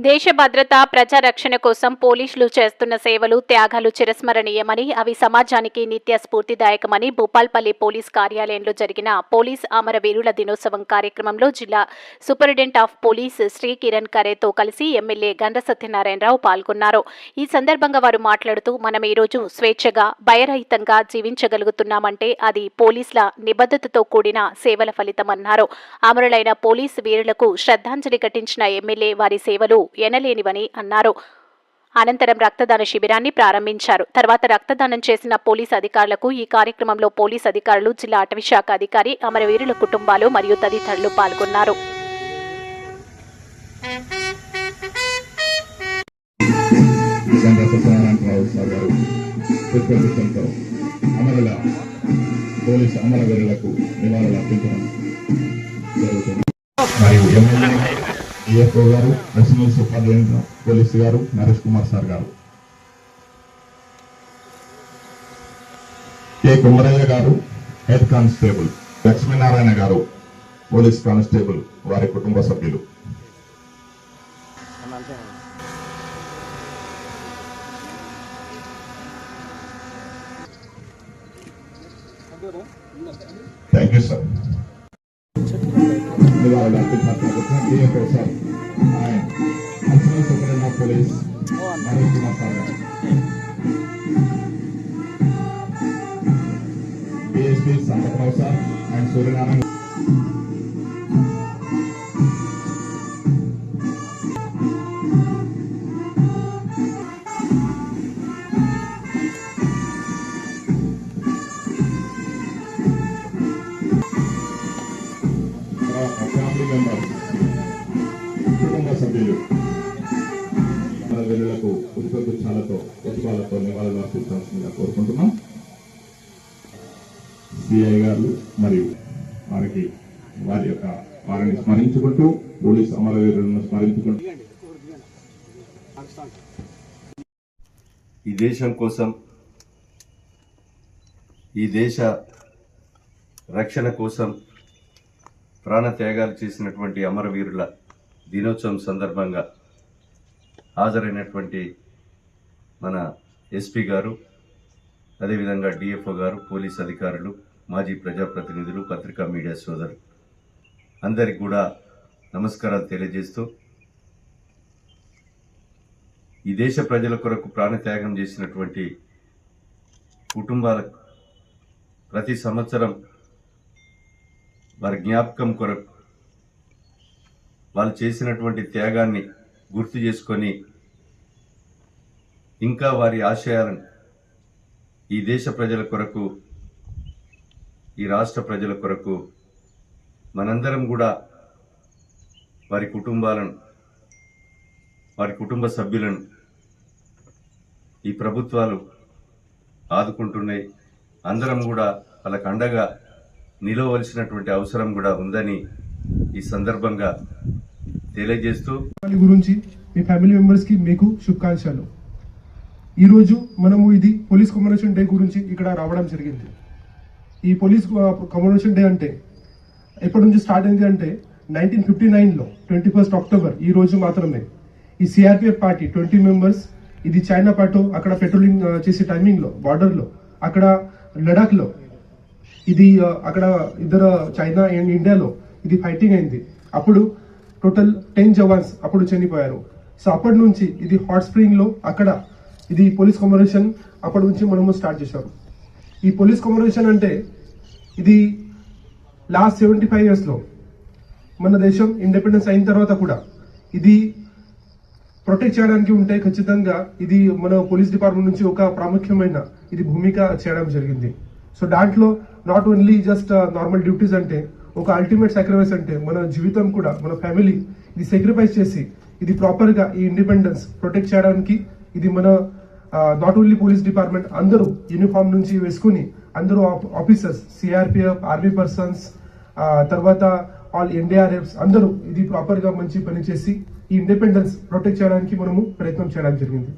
దేశ భద్రత ప్రజా రక్షణ కోసం పోలీసులు చేస్తున్న సేవలు త్యాగాలు చిరస్మరణీయమని అవి సమాజానికి నిత్య స్ఫూర్తిదాయకమని భూపాల్పల్లి పోలీస్ కార్యాలయంలో జరిగిన పోలీస్ అమరవీరుల దినోత్సవం కార్యక్రమంలో జిల్లా superintendent of police Shri Kiran కరేతో కలిసి ఎమ్మెల్యే గండ సత్యనారాయణరావు పాల్గొన్నారు. ఈ సందర్భంగా వారు మాట్లాడుతూ మనం ఈరోజు స్వేచ్ఛగా భయరహితంగా జీవించగలుగుతున్నామంటే అది పోలీసుల నిబద్ధతతో కూడిన సేవల ఫలితమన్నారు అమరులైన పోలీస్ వీరులకు శ్రద్ధాంజలి ఘటించిన ఎమ్మెల్యే వారి సేవలు ఎనలేనివని అన్నారు. అనంతరం రక్తదాన శిబిరాన్ని ప్రారంభించారు. తర్వాత రక్తదానం చేసిన పోలీస్ అధికారులకు ఈ కార్యక్రమంలో పోలీస్ అధికారులు జిల్లా అటవీశాఖ అధికారి అమరవీరుల కుటుంబాలు మరియు తదితరులు పాల్గొన్నారు. గంట అమరవీరులకు నివాళులు అర్పించడం జరుగుతుంది. మరియు ఎమ్మెల్యే గారు అడిషనల్ సూపరింటెండెంట్ పోలీసు గారు నరేష్ కుమార్ సార్ గారు. కె. కుమరయ్య గారు హెడ్ కానిస్టేబుల్ లక్ష్మీనారాయణ గారు పోలీస్ కానిస్టేబుల్ వారి కుటుంబ సభ్యులు. Thank you sir. నివాళులు అర్పించాల్సిన DFO sir and additional superintendent of police Naresh Kumar sir గారు DSP Sampathrao sir and Suryanarayana కుటుంబ సభ్యులు మన వెలులకు పుష్పగుచ్చాలతో పుష్పాలతో నివాళులు అర్పించాల్సిందిగా కోరుకుంటున్నాం. సిఐ గారు మరియు వారికి వారి యొక్క వారిని స్మరించుకుంటూ పోలీస్ అమరవీరులను స్మరించుకుంటూ. ఈ దేశం కోసం ఈ దేశ రక్షణ కోసం ప్రాణత్యాగాలు చేసినటువంటి అమరవీరుల దినోత్సవం సందర్భంగా హాజరైనటువంటి మన ఎస్పీ గారు అదేవిధంగా డిఎఫ్ఓ గారు పోలీస్ అధికారులు మాజీ ప్రజాప్రతినిధులు పత్రికా మీడియా సోదరులు. అందరికి కూడా నమస్కారాలు తెలియజేస్తూ ఈ దేశ ప్రజల కొరకు ప్రాణత్యాగం చేసినటువంటి కుటుంబాలకు ప్రతి సంవత్సరం వారి జ్ఞాపకం కొరకు వాళ్ళు చేసినటువంటి త్యాగాన్ని గుర్తు చేసుకొని ఇంకా వారి ఆశయాలను ఈ దేశ ప్రజల కొరకు ఈ రాష్ట్ర ప్రజల కొరకు మనందరం కూడా వారి కుటుంబాలను వారి కుటుంబ సభ్యులను ఈ ప్రభుత్వాలు ఆదుకుంటున్నాయి. అందరం కూడా వాళ్ళకు అండగా నిలవలసినటువంటి అవసరం కూడా ఉందని ఈ సందర్భంగా తెలియజేస్తూ గురించి మీ ఫ్యామిలీ మెంబర్స్కి మీకు శుభాకాంక్షలు. ఈరోజు మనము ఇది పోలీస్ కమమరేషన్ డే గురించి ఇక్కడ రావడం జరిగింది. ఈ పోలీస్ కమమరేషన్ డే అంటే ఎప్పటి నుంచి స్టార్ట్ అయింది అంటే నైన్టీన్ ఫిఫ్టీ నైన్లో ట్వంటీ ఫస్ట్ అక్టోబర్ ఈ రోజు మాత్రమే. ఈ సిఆర్పిఎఫ్ పార్టీ ట్వంటీ మెంబర్స్ ఇది చైనా పాటు అక్కడ పెట్రోలింగ్ చేసే టైమింగ్లో బార్డర్లో అక్కడ లడాఖ్లో ఇది అక్కడ ఇద్దరు చైనా అండ్ ఇండియాలో ఇది ఫైటింగ్ అయింది. అప్పుడు టోటల్ టెన్ జవాన్స్ అప్పుడు చనిపోయారు. సో అప్పటి నుంచి ఇది హాట్ స్ప్రింగ్లో అక్కడ ఇది పోలీస్ కమరేషన్ అప్పటి నుంచి మనము స్టార్ట్ చేశాం. ఈ పోలీస్ కమరేషన్ అంటే ఇది లాస్ట్ సెవెంటీ ఫైవ్ ఇయర్స్లో మన దేశం ఇండిపెండెన్స్ అయిన తర్వాత కూడా ఇది ప్రొటెక్ట్ చేయడానికి ఉంటే ఖచ్చితంగా ఇది మన పోలీస్ డిపార్ట్మెంట్ నుంచి ఒక ప్రాముఖ్యమైన ఇది భూమిక చేయడం జరిగింది. సో దాంట్లో not only just normal duties అంటే ఒక అల్టిమేట్ సాక్రిఫైస్ అంటే మన జీవితం కూడా మన ఫ్యామిలీ ఇది సాక్రిఫైస్ చేసి ఇది ప్రాపర్గా ఈ ఇండిపెండెన్స్ ప్రొటెక్ట్ చేయడానికి ఇది మన నాట్ ఓన్లీ పోలీస్ డిపార్ట్మెంట్ అందరూ యూనిఫామ్ నుంచి వేసుకుని అందరూ ఆఫీసర్స్ సిఆర్పిఎఫ్ ఆర్మీ పర్సన్స్ తర్వాత ఆల్ ఎన్డీఆర్ఎఫ్స్ అందరూ ఇది ప్రాపర్గా మంచి పని చేసి ఈ ఇండిపెండెన్స్ ప్రొటెక్ట్ చేయడానికి మనము ప్రయత్నం చేయడం జరిగింది.